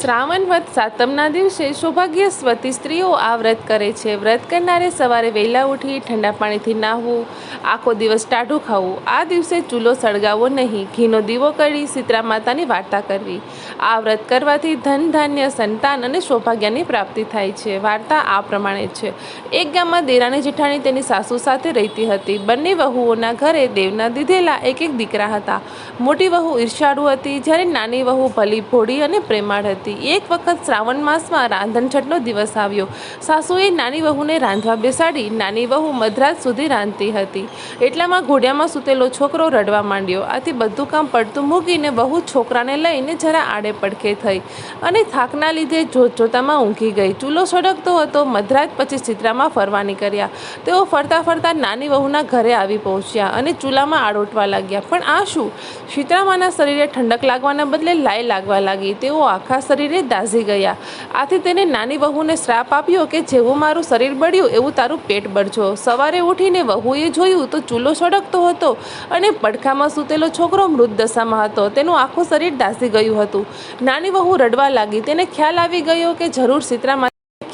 શ્રાવણ વ્રત સાતમના દિવસે સૌભાગ્યવતી સ્ત્રીઓ આ વ્રત કરે છે. વ્રત કરનારે સવારે વહેલા ઉઠી ઠંડા પાણીથી નાહવું, આખો દિવસ ટાઢું ખાવું, આ દિવસે ચૂલો સળગાવવો નહીં, ઘીનો દીવો કરી સીતરા માતાની વાર્તા કરવી. આ વ્રત કરવાથી ધન, ધાન્ય, સંતાન અને સૌભાગ્યની પ્રાપ્તિ થાય છે. વાર્તા આ પ્રમાણે છે. એક ગામમાં દેરાણી જેઠાણી તેની સાસુ સાથે રહેતી હતી. બંને વહુઓના ઘરે દેવના દીધેલા એક એક દીકરા હતા. મોટી વહુ ઈર્ષાળુ હતી, જ્યારે નાની વહુ ભલી ભોળી અને પ્રેમાળ હતી. એક વખત શ્રાવણ માસમાં રાંધણછટનો દિવસ આવ્યો. સાસુએ નાની વહુને રાંધવા બેસાડી નાની વહુ મધરાત સુધી રાંધતી હતી. એટલામાં ઘોડિયામાં સૂતેલો છોકરો રડવા માંડ્યો. આથી બધું કામ પડતું મૂકીને વહુ છોકરાને લઈને જરા આડે પડખે થઈ અને થાકના લીધે જોત જોતામાં ઊંઘી ગઈ. ચૂલો સળગતો હતો, મધરાત પછી ચિત્રામાં ફરવા નીકળ્યા. તેઓ ફરતા ફરતા નાની વહુના ઘરે આવી પહોંચ્યા અને ચૂલામાં આડોટવા લાગ્યા. પણ આ શું? શીતળામાના શરીરે ઠંડક લાગવાના બદલે લાઈ લાગવા લાગી. તેઓ આખા શરીરે દાઝી ગયા. આથી તેને નાની વહુને શ્રાપ આપ્યો કે જેવું મારું શરીર બળ્યું એવું તારું પેટ બળજો. સવારે ઉઠીને વહુએ જોયું તો ચૂલો સળગતો હતો અને પડખામાં સૂતેલો છોકરો મૃત દશામાં હતો. તેનું આખું શરીર દાઝી ગયું હતું. નાની વહુ રડવા લાગી. તેને ખ્યાલ આવી ગયો કે જરૂર સીતરા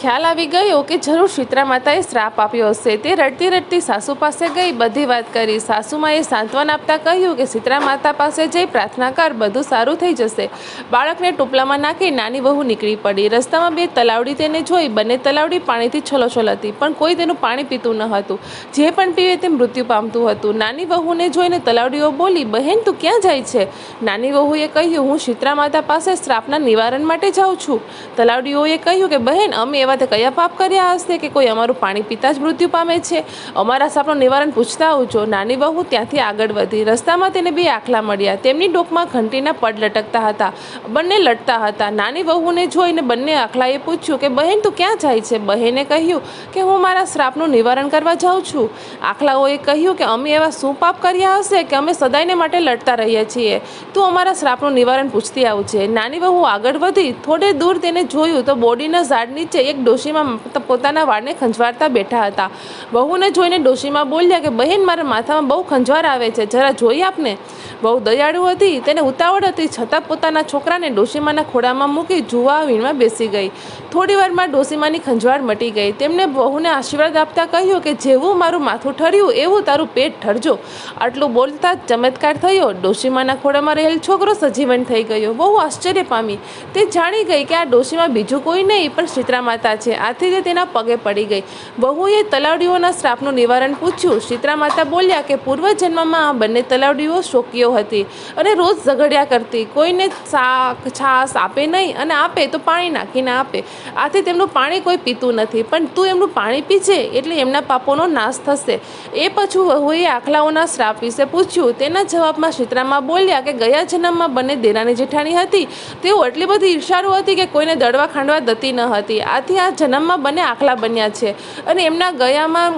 ખ્યાલ આવી ગયો કે જરૂર શીતળા માતાએ શ્રાપ આપ્યો હશે. તે રડતી રડતી સાસુ પાસે ગઈ. બધી વાત કરી. સાસુમાએ સાંત્વન આપતા કહ્યું કે શીતળા માતા પાસે જઈ પ્રાર્થના કર. બધું સારું થઈ જશે. બાળકને ટોપલામાં નાખી નાની વહુ નીકળી પડી. રસ્તામાં બે તલાવડી તેને જોઈ. બંને તલાવડી પાણીથી છલોછલ હતી, પણ કોઈ તેનું પાણી પીતું ન હતું. જે પણ પીવે તે મૃત્યુ પામતું હતું. નાની વહુને જોઈને તલાવડીઓ બોલી, બહેન, તું ક્યાં જાય છે? નાની વહુએ કહ્યું, હું શીતળા માતા પાસે શ્રાપના નિવારણ માટે જાઉં છું. તલાવડીઓએ કહ્યું કે, બહેન, અમે એવા તે કયા પાપ કર્યા હશે કે કોઈ અમારું પાણી પીતા જ મૃત્યુ પામે છે? અમારા સાપનું નિવારણ પૂછતા આવજો. નાની બહુ ત્યાંથી આગળ વધી. રસ્તામાં તેને બે આખલા મળ્યા. તેમની ડોકમાં ઘંટીના પડ લટકતા હતા. બંને લટતા હતા. નાની વહુને જોઈને બંને આખલાએ પૂછ્યું કે, બહેન, તું ક્યાં જાય છે? બહેને કહ્યું કે, હું મારા શ્રાપનું નિવારણ કરવા જાઉં છું. આખલાઓએ કહ્યું કે, અમે એવા શું પાપ કર્યા હશે કે અમે સદાયને માટે લડતા રહીએ છીએ? તું અમારા શ્રાપનું નિવારણ પૂછતી આવજે. નાની વહુ આગળ વધી. થોડે દૂર તેને જોયું તો બોડીના ઝાડ નીચે એક ડોશીમાં પોતાના વાળને ખંજવારતા બેઠા હતા. વહુને જોઈને ડોશીમાં બોલ્યા કે, બહેન, મારા માથામાં બહુ ખંજવાર આવે છે. જરા જોઈ આપને. બહુ દયાળુ હતી, તેને ઉતાવળ હતી, છતાં પોતાના છોકરાને ડોશીમાના ખોળામાં મૂકી જુવા વીણમાં બેસી ગઈ. થોડી વારમાં ડોશીમાની ખંજવાળ મટી ગઈ. તેમને વહુને આશીર્વાદ આપતા કહ્યું કે, જેવું મારું માથું ઠર્યું, એવું તારું પેટ ઠરજો. આટલું બોલતા જ ચમત્કાર થયો. ડોશીમાના ખોળામાં રહેલ છોકરો સજીવન થઈ ગયો. બહુ આશ્ચર્ય પામી. તે જાણી ગઈ કે આ ડોશીમાં બીજું કોઈ નહીં, પણ શીતળા માતા છે. આથી તે તેના પગે પડી ગઈ. વહુએ તલાવડીઓના શ્રાપનું નિવારણ પૂછ્યું. શીતળા માતા બોલ્યા કે પૂર્વજન્મમાં આ બંને તલાવડીઓ શોકીઓ હતી અને રોજ ઝઘડ્યા કરતી. કોઈને શાક, છાશ આપે નહીં અને આપે તો પાણી નાખીને આપે. આથી તેમનું પાણી કોઈ પીતું નથી. પણ તું એમનું પાણી પીજે એટલે એમના પાપોનો નાશ થશે. એ પછી વહુએ આખલાઓના શ્રાપ વિશે પૂછ્યું. તેના જવાબમાં શીતળામાં બોલ્યા કે ગયા જન્મમાં બંને દેરાની જેઠાણી હતી. તેઓ એટલી બધી ઈર્ષાળુ હતી કે કોઈને દળવા ખાંડવા દતી ન હતી. આથી આ જન્મમાં બંને આખલા બન્યા છે. અને એમના ગયામાં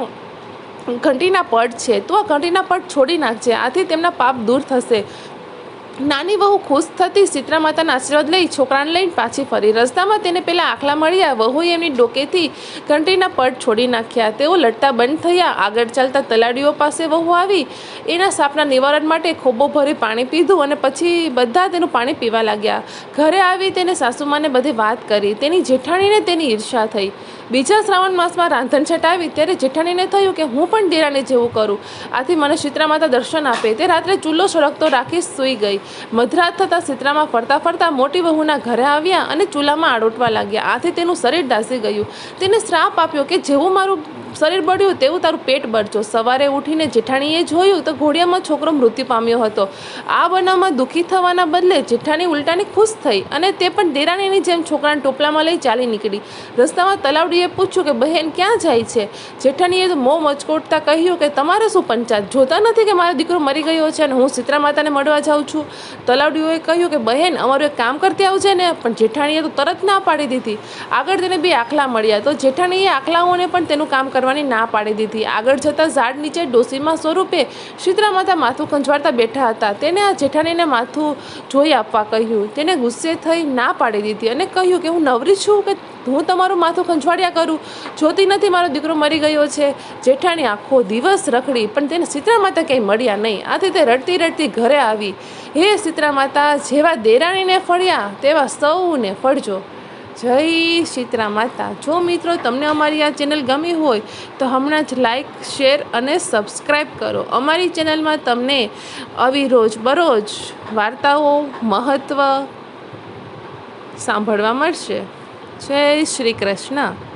ઘંટીના પડ છે. તો આ ઘંટીના પડ છોડી નાખજે. આથી તેમના પાપ દૂર થશે. નાની વહુ ખુશ થતી સીતરા માતાના આશીર્વાદ લઈ છોકરાને લઈને પાછી ફરી. રસ્તામાં તેને પેલા આખલા મળ્યા. વહુએ એમની ડોકેથી ઘંટીના પડ છોડી નાખ્યા. તેઓ લડતા બંધ થયા. આગળ ચાલતા તલાડીઓ પાસે વહુ આવી. એના સાપના નિવારણ માટે ખોબો ભરી પાણી પીધું અને પછી બધા તેનું પાણી પીવા લાગ્યા. ઘરે આવી તેને સાસુમાને બધી વાત કરી. તેની જેઠાણીને તેની ઈર્ષા થઈ. બીજા શ્રાવણ માસમાં રાંધણછટ આવી ત્યારે જેઠાણીને થયું કે હું પણ દેરાણી જેવું કરું. આથી મને શીતળા માતા દર્શન આપે. તે રાત્રે ચૂલો સળગતો રાખી સૂઈ ગઈ. મધરાત થતાં શીતળામાં ફરતા ફરતા મોટી વહુના ઘરે આવ્યા અને ચૂલામાં આડોટવા લાગ્યા. આથી તેનું શરીર ડાસી ગયું. તેને શ્રાપ આપ્યો કે જેવું મારું શરીર બળ્યું તેવું તારું પેટ બળજો. સવારે ઉઠીને જેઠાણીએ જોયું તો ઘોડિયામાં છોકરો મૃત્યુ પામ્યો હતો. આ બનાવમાં દુઃખી થવાના બદલે જેઠાણી ઉલટાની ખુશ થઈ અને તે પણ દેરાણીની જેમ છોકરાને ટોપલામાં લઈ ચાલી નીકળી. રસ્તામાં તલાવડીએ પૂછ્યું કે બહેન ક્યાં જાય છે? જેઠાણીએ તો મોં મચકોટતા કહ્યું કે તમારે શું પંચાયત? જોતા નથી કે મારો દીકરો મરી ગયો છે અને હું સીતરા માતાને મળવા જાઉં છું? તલાવડીઓએ કહ્યું કે બહેન, અમારું એક કામ કરતી આવજે ને, પણ જેઠાણીએ તો તરત ના પાડી દીધી. આગળ તેને બે આખલા મળ્યા તો જેઠાણીએ આખલાઓને પણ તેનું કામ કરવા કરવાની ના પાડી દીધી. આગળ જતાં ઝાડ નીચે ડોસીમાં સ્વરૂપે શીતળા માથું ખંજવાળતા બેઠા હતા. તેને આ જેઠાણીને માથું જોઈ આપવા કહ્યું. તેને ગુસ્સે થઈ ના પાડી દીધી અને કહ્યું કે, હું નવરી છું કે હું તમારું માથું ખંજવાળ્યા કરું? જોતી નથી મારો દીકરો મરી ગયો છે. જેઠાણી આખો દિવસ રખડી, પણ તેને સીતરામાતા માતા કંઈ મળ્યા નહીં. આથી તે રડતી રડતી ઘરે આવી. હે સીતરામાતા માતા, જેવા દેરાણીને ફળ્યા, તેવા સૌને ફળજો. જય શીતરા માતા જો મિત્રો તમને અમારી આ ચેનલ ગમી હોય, તો હમણાં જ લાઈક શેર અને સબસ્ક્રાઈબ કરો. અમારી ચેનલમાં તમને આવી રોજ બરોજ વાર્તાઓ મહત્ત્વ સાંભળવા મળશે. જય શ્રી કૃષ્ણ.